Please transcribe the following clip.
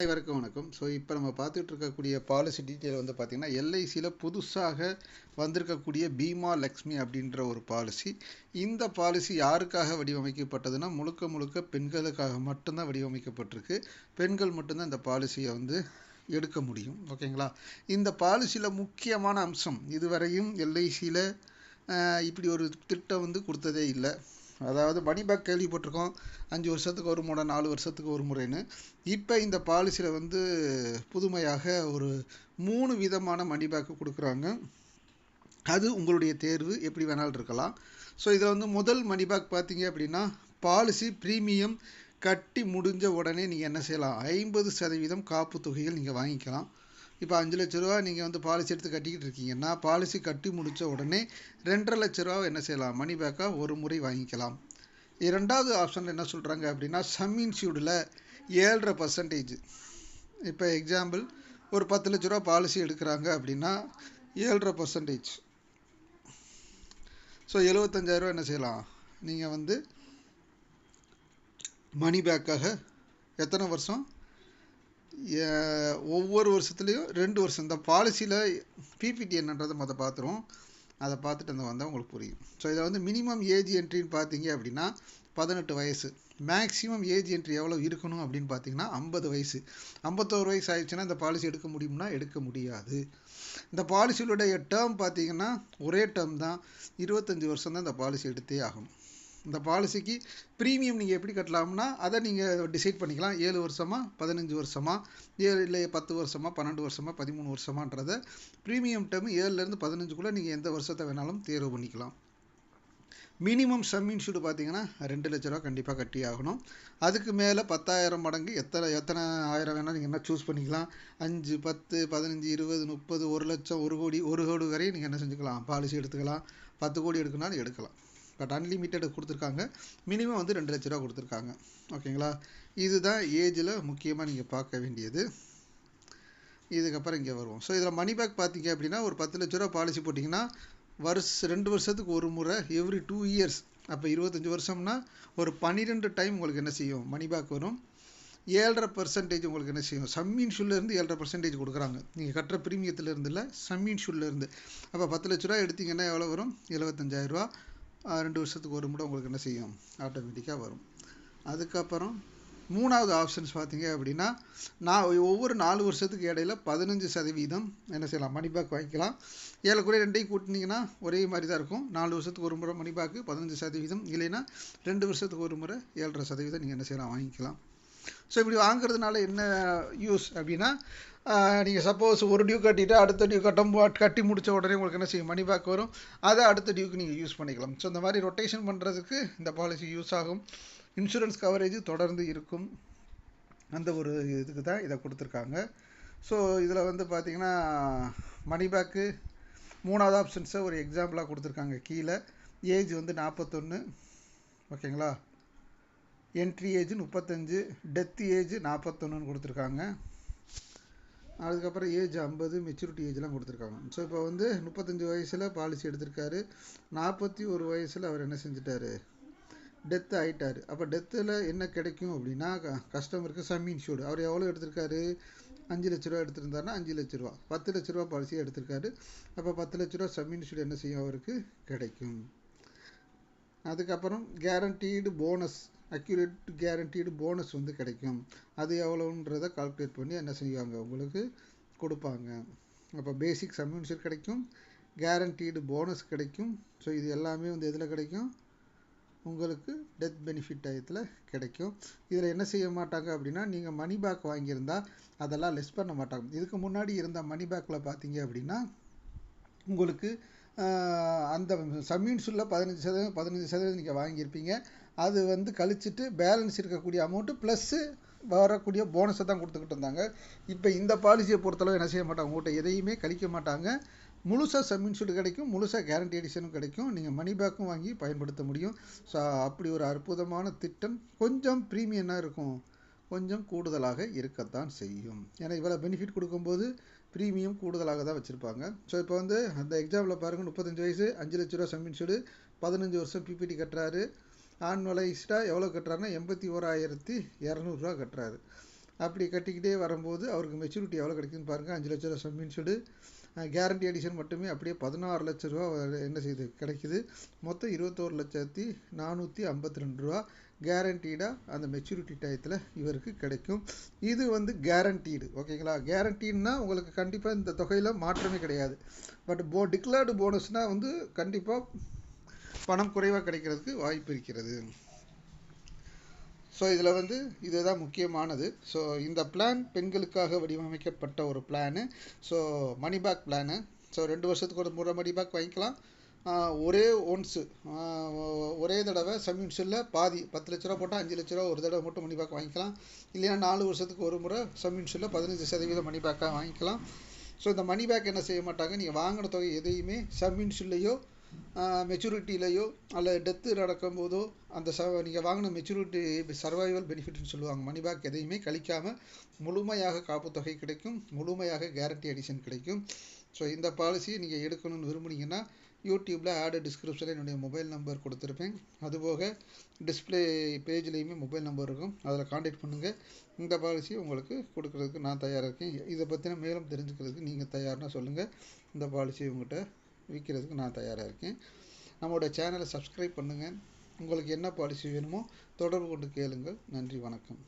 அனைவருக்கும் வணக்கம். ஸோ இப்போ நம்ம பார்த்துட்டு இருக்கக்கூடிய பாலிசி டீட்டெயில் வந்து பார்த்திங்கன்னா எல்ஐசியில் புதுசாக வந்திருக்கக்கூடிய பீமா லக்ஷ்மி அப்படின்ற ஒரு பாலிசி இந்த பாலிசி யாருக்காக வடிவமைக்கப்பட்டதுன்னா முழுக்க முழுக்க பெண்களுக்காக மட்டும்தான் வடிவமைக்கப்பட்டிருக்கு. பெண்கள் மட்டும்தான் இந்த பாலிசியை வந்து எடுக்க முடியும். ஓகேங்களா இந்த பாலிசியில் முக்கியமான அம்சம் இதுவரையும் எல்ஐசியில் இப்படி ஒரு திட்டம் வந்து கொடுத்ததே இல்லை. அதாவது மணி பேக் கேள்விப்பட்டிருக்கோம். அஞ்சு வருஷத்துக்கு ஒரு முறை நாலு வருஷத்துக்கு ஒரு முறைன்னு. இப்போ இந்த பாலிசியில் வந்து புதுமையாக ஒரு மூணு விதமான மணி பேக்கு கொடுக்குறாங்க. அது உங்களுடைய தேர்வு எப்படி வேணாலும் இருக்கலாம். ஸோ இதில் வந்து முதல் மணி பேக் பார்த்தீங்க அப்படின்னா பாலிசி ப்ரீமியம் கட்டி முடிஞ்ச உடனே நீங்கள் என்ன செய்யலாம்? ஐம்பது சதவீதம் காப்பு தொகைகள் நீங்கள் வாங்கிக்கலாம். இப்போ அஞ்சு லட்ச ரூபா நீங்கள் வந்து பாலிசி எடுத்து கட்டிக்கிட்டு இருக்கீங்கன்னா பாலிசி கட்டி முடித்த உடனே ரெண்டரை லட்ச ரூபா என்ன செய்யலாம்? மணி பேக்காக ஒரு முறை வாங்கிக்கலாம். இரண்டாவது ஆப்ஷனில் என்ன சொல்கிறாங்க அப்படின்னா சம் இன்சூர்டில் ஏழரை பர்சன்டேஜ் இப்போ எக்ஸாம்பிள் ஒரு பத்து லட்ச ரூபா பாலிசி எடுக்கிறாங்க அப்படின்னா ஏழரை பர்சன்டேஜ் ஸோ எழுபத்தஞ்சாயிரரூவா என்ன செய்யலாம்? நீங்கள் வந்து மணி பேக்காக எத்தனை வருஷம்? ஒவ்வொரு வருஷத்துலேயும் ரெண்டு வருஷம். இந்த பாலிசியில் பிபிடி என்னன்றதை மொதல் பார்த்துருவோம் அதை பார்த்துட்டு அந்த வந்தால் உங்களுக்கு புரியும். ஸோ இதில் வந்து மினிமம் ஏஜ் என்ட்ரின்னு பார்த்தீங்க அப்படின்னா பதினெட்டு வயசு. மேக்ஸிமம் ஏஜ் என்ட்ரி எவ்வளோ இருக்கணும் அப்படின்னு பார்த்தீங்கன்னா ஐம்பது வயசு. ஐம்பத்தோரு வயசு ஆயிடுச்சுன்னா இந்த பாலிசி எடுக்க முடியும்னா எடுக்க முடியாது. இந்த பாலிசியுடைய டேர்ம் பார்த்தீங்கன்னா ஒரே டேர்ம் தான். இருபத்தஞ்சி வருஷம் தான் இந்த பாலிசி எடுத்தே ஆகணும். இந்த பாலிசிக்கு ப்ரீமியம் நீங்கள் எப்படி கட்டலாம்னா அதை நீங்கள் டிசைட் பண்ணிக்கலாம். ஏழு வருஷமாக பதினஞ்சு வருஷமா ஏழு இல்லை பத்து வருஷமா பன்னெண்டு வருஷமா பதிமூணு வருஷமான்றதை ப்ரீமியம் டேர்ம் ஏழுலேருந்து பதினஞ்சுக்குள்ளே நீங்கள் எந்த வருஷத்தை வேணாலும் தேர்வு பண்ணிக்கலாம். மினிமம் சம் இன்சூர்டு பார்த்தீங்கன்னா ரெண்டு லட்ச ரூபா கண்டிப்பாக கட்டி ஆகணும். அதுக்கு மேலே பத்தாயிரம் மடங்கு எத்தனை எத்தனை ஆயிரம் வேணால் நீங்கள் என்ன சூஸ் பண்ணிக்கலாம். அஞ்சு பத்து பதினஞ்சு இருபது முப்பது ஒரு லட்சம் ஒரு கோடி ஒரு கோடி வரையும் நீங்கள் என்ன செஞ்சுக்கலாம்? பாலிசி எடுத்துக்கலாம். பத்து கோடி எடுக்கணும்னாலும் எடுக்கலாம். பட் அன்லிமிட்டெடு கொடுத்துருக்காங்க. மினிமம் வந்து ரெண்டு லட்ச ரூபா கொடுத்துருக்காங்க. ஓகேங்களா இதுதான் ஏஜில் முக்கியமாக நீங்கள் பார்க்க வேண்டியது. இதுக்கப்புறம் இங்கே வருவோம். ஸோ இதில் மணி பேக் பார்த்தீங்க அப்படின்னா ஒரு பத்து லட்ச ரூபா பாலிசி போட்டிங்கன்னா வருஷ ரெண்டு வருஷத்துக்கு ஒரு முறை எவ்ரி டூ இயர்ஸ் அப்போ இருபத்தஞ்சி வருஷம்னா ஒரு பன்னிரெண்டு டைம் உங்களுக்கு என்ன செய்யும்? மணி பேக் வரும். ஏழரை பர்சன்டேஜ் உங்களுக்கு என்ன செய்யும்? சம்மீன் ஷூல்லேருந்து ஏழரை பர்சன்டேஜ் கொடுக்குறாங்க. நீங்கள் கட்டுற ப்ரீமியத்துலேருந்து இல்லை சம்மீன் ஷூல்லேருந்து அப்போ பத்து லட்ச ரூபா எடுத்திங்கன்னா எவ்வளோ வரும்? எழுபத்தஞ்சாயிரரூவா ரெண்டு வருஷத்துக்கு ஒரு முறை உங்களுக்கு என்ன செய்யும்? ஆட்டோமேட்டிக்காக வரும். அதுக்கப்புறம் மூணாவது ஆப்ஷன்ஸ் பார்த்தீங்க அப்படின்னா நான் ஒவ்வொரு நாலு வருஷத்துக்கு இடையில பதினஞ்சு சதவீதம் என்ன செய்யலாம்? மணி பேக் வாங்கிக்கலாம். ஏழு கூட ரெண்டையும் கூட்டினீங்கன்னா ஒரே மாதிரி தான் இருக்கும். நாலு வருஷத்துக்கு ஒரு முறை மணி பேக்கு பதினஞ்சு சதவீதம். இல்லைன்னா ரெண்டு வருஷத்துக்கு ஒரு முறை ஏழரை சதவீதம் நீங்கள் என்ன செய்யலாம்? வாங்கிக்கலாம். ஸோ இப்படி வாங்குறதுனால என்ன யூஸ் அப்படின்னா நீங்கள் சப்போஸ் ஒரு டியூ கட்டிட்டு அடுத்த டியூ கட்டும் கட்டி முடித்த உடனே உங்களுக்கு என்ன செய்யும்? மணி பேக் வரும். அதை அடுத்த டியூக்கு நீங்கள் யூஸ் பண்ணிக்கலாம். ஸோ இந்த மாதிரி ரொட்டேஷன் பண்ணுறதுக்கு இந்த பாலிசி யூஸ் ஆகும். இன்சூரன்ஸ் கவரேஜ் தொடர்ந்து இருக்கும். அந்த ஒரு இதுக்கு தான் இதை கொடுத்துருக்காங்க. ஸோ இதில் வந்து பார்த்திங்கன்னா மணி பேக்கு மூணாவது ஆப்ஷன்ஸை ஒரு எக்ஸாம்பிளாக கொடுத்துருக்காங்க. கீழே ஏஜ் வந்து நாற்பத்தொன்று ஓகேங்களா என்ட்ரி ஏஜ் முப்பத்தஞ்சு டெத் ஏஜ் நாற்பத்தொன்னுன்னு கொடுத்துருக்காங்க. அதுக்கப்புறம் ஏஜ் ஐம்பது மெச்சூரிட்டி ஏஜ்லாம் கொடுத்துருக்காங்க. ஸோ இப்போ வந்து முப்பத்தஞ்சு வயசில் பாலிசி எடுத்திருக்காரு. நாற்பத்தி ஒரு வயசில் அவர் என்ன செஞ்சிட்டாரு? டெத் ஆகிட்டார் அப்போ டெத்தில் என்ன கிடைக்கும் அப்படின்னா கஸ்டமருக்கு சம் இன்ஷூர்டு அவர் எவ்வளோ எடுத்திருக்காரு? அஞ்சு லட்ச ரூபா எடுத்திருந்தாருன்னா அஞ்சு லட்ச ரூபா. பத்து லட்ச ரூபா பாலிசியாக எடுத்திருக்காரு. அப்போ பத்து லட்ச ரூபா சம் இன்ஷூர்டு என்ன செய்யும்? அவருக்கு கிடைக்கும். அதுக்கப்புறம் guaranteed bonus accurate guaranteed bonus வந்து கிடைக்கும். அது எவ்வளோன்றதை கால்குலேட் பண்ணி என்ன செய்வாங்க? உங்களுக்கு கொடுப்பாங்க. அப்போ பேசிக் சம்யூன்ஷர் கிடைக்கும். கேரண்டீடு போனஸ் கிடைக்கும். ஸோ இது எல்லாமே வந்து எதில் கிடைக்கும்? உங்களுக்கு டெத் பெனிஃபிட் டயத்தில் கிடைக்கும். இதில் என்ன செய்ய மாட்டாங்க அப்படின்னா நீங்கள் மணி பேக் வாங்கியிருந்தால் அதெல்லாம் லெஸ் பண்ண மாட்டாங்க. இதுக்கு முன்னாடி இருந்த மணி பேக்கில் பார்த்தீங்க அப்படின்னா உங்களுக்கு அந்த சம்யூன்ஸில் பதினஞ்சு சதவீதம் பதினஞ்சு சதவீதம் நீங்கள் வாங்கியிருப்பீங்க. அது வந்து கழிச்சிட்டு பேலன்ஸ் இருக்கக்கூடிய அமௌண்ட்டு ப்ளஸ்ஸு வரக்கூடிய போனஸை தான் கொடுத்துக்கிட்டு இருந்தாங்க. இப்போ இந்த பாலிசியை பொறுத்தளவு என்ன செய்ய மாட்டாங்க? உங்கள்கிட்ட எதையுமே கழிக்க மாட்டாங்க. முழுசாக சம்மின்சூடு கிடைக்கும். முழுசாக கேரண்டி எடிஷனும் கிடைக்கும். நீங்கள் மணி பேக்கும் வாங்கி பயன்படுத்த முடியும். ஸோ அப்படி ஒரு அற்புதமான திட்டம் கொஞ்சம் ப்ரீமியம்னா இருக்கும். கொஞ்சம் கூடுதலாக இருக்கத்தான் செய்யும். ஏன்னா இவ்வளோ பெனிஃபிட் கொடுக்கும்போது ப்ரீமியம் கூடுதலாக தான் வச்சுருப்பாங்க. ஸோ இப்போ வந்து அந்த எக்ஸாமில் பாருங்கள் முப்பத்தஞ்சு வயசு அஞ்சு லட்ச ரூபா சம்மின்சூடு பதினஞ்சு வருஷம் பிபிடி கட்டுறாரு. ஆனுவலைஸ்டாக எவ்வளோ கட்டுறாருன்னா எண்பத்தி ஓராயிரத்தி இரநூறுவா கட்டுறாரு. அப்படி கட்டிக்கிட்டே வரும்போது அவருக்கு மெச்சூரிட்டி எவ்வளோ கிடைக்குதுன்னு பாருங்கள் அஞ்சு லட்ச ரூபா சம்மின்னு சொல்லி கேரண்டி எடிஷன் மட்டுமே அப்படியே பதினாறு லட்ச ரூபா என்ன செய்யுது கிடைக்குது. மொத்தம் இருபத்தோரு லட்சத்தி நானூற்றி ஐம்பத்தி ரெண்டு ரூபா கேரண்டீடாக அந்த மெச்சூரிட்டி டயத்தில் இவருக்கு கிடைக்கும். இது வந்து கேரண்டீடு ஓகேங்களா? கேரண்டீடுனா உங்களுக்கு கண்டிப்பாக இந்த தொகையில் மாற்றமே கிடையாது. பட் போ டிக்ளேர்டு போனஸ்னால் வந்து கண்டிப்பாக பணம் குறைவாக கிடைக்கிறதுக்கு வாய்ப்பு இருக்கிறது. ஸோ இதில் வந்து இதுதான் முக்கியமானது. ஸோ இந்த பிளான் பெண்களுக்காக வடிவமைக்கப்பட்ட ஒரு plan so money back plan so ரெண்டு வருஷத்துக்கு ஒரு முறை மணி பேக் வாங்கிக்கலாம். ஒரே ஒன்ஸு ஒரே தடவை சம்யூன்ஷனில் பாதி பத்து லட்ச ரூபா போட்டால் அஞ்சு லட்ச ரூபா ஒரு தடவை மட்டும் மணி பேக் வாங்கிக்கலாம். இல்லைன்னா நாலு வருஷத்துக்கு ஒரு முறை சம்யூன்ஷனில் பதினஞ்சு சதவீதம் மணி பேக்காக வாங்கிக்கலாம். ஸோ இந்த மணி பேக் என்ன செய்ய மாட்டாங்க? நீங்கள் வாங்கின தொகை எதையுமே சம்யூன்ஷன்லேயோ மெச்சூரிட்டிலேயோ அல்லது டெத்து நடக்கும்போதோ அந்த ச நீங்கள் வாங்கின மெச்சூரிட்டி சர்வைவல் பெனிஃபிட்னு சொல்லுவாங்க. மணி பேக் எதையுமே கழிக்காமல் முழுமையாக காப்புத்தொகை கிடைக்கும். முழுமையாக கேரண்டி அடிஷன் கிடைக்கும். ஸோ இந்த பாலிசியை நீங்கள் எடுக்கணும்னு விரும்புனீங்கன்னா யூடியூப்பில் ஆடு டிஸ்கிரிப்ஷனில் என்னுடைய மொபைல் நம்பர் கொடுத்துருப்பேன். அதுபோக டிஸ்பிளே பேஜ்லேயுமே மொபைல் நம்பர் இருக்கும். அதில் காண்டாக்ட் பண்ணுங்கள் இந்த பாலிசி உங்களுக்கு கொடுக்குறதுக்கு நான் தயாராக இருக்கேன். இதை பற்றின மேலும் தெரிஞ்சுக்கிறதுக்கு நீங்கள் தயார்னா சொல்லுங்கள் இந்த பாலிசி உங்கள்கிட்ட விற்கிறதுக்கு நான் தயாராக இருக்கேன். நம்மளோட சேனலை சப்ஸ்கிரைப் பண்ணுங்கள் உங்களுக்கு என்ன பாலிசி வேணுமோ தொடர்பு கொண்டு கேளுங்கள். நன்றி வணக்கம்.